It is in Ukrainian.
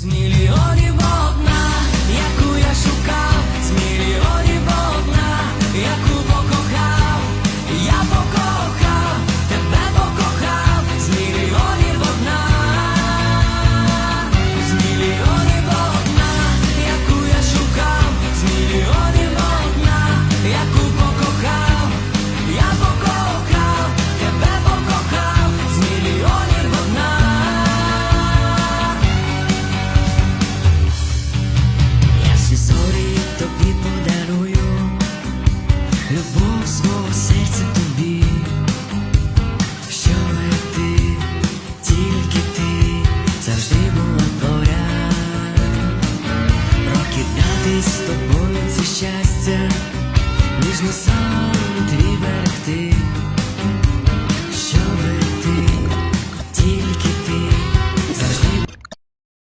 з мільйонів любов свого серця тобі, що ти, тільки ти. Завжди була поряд, прокидатись з тобою це щастя, ніжно сам твій.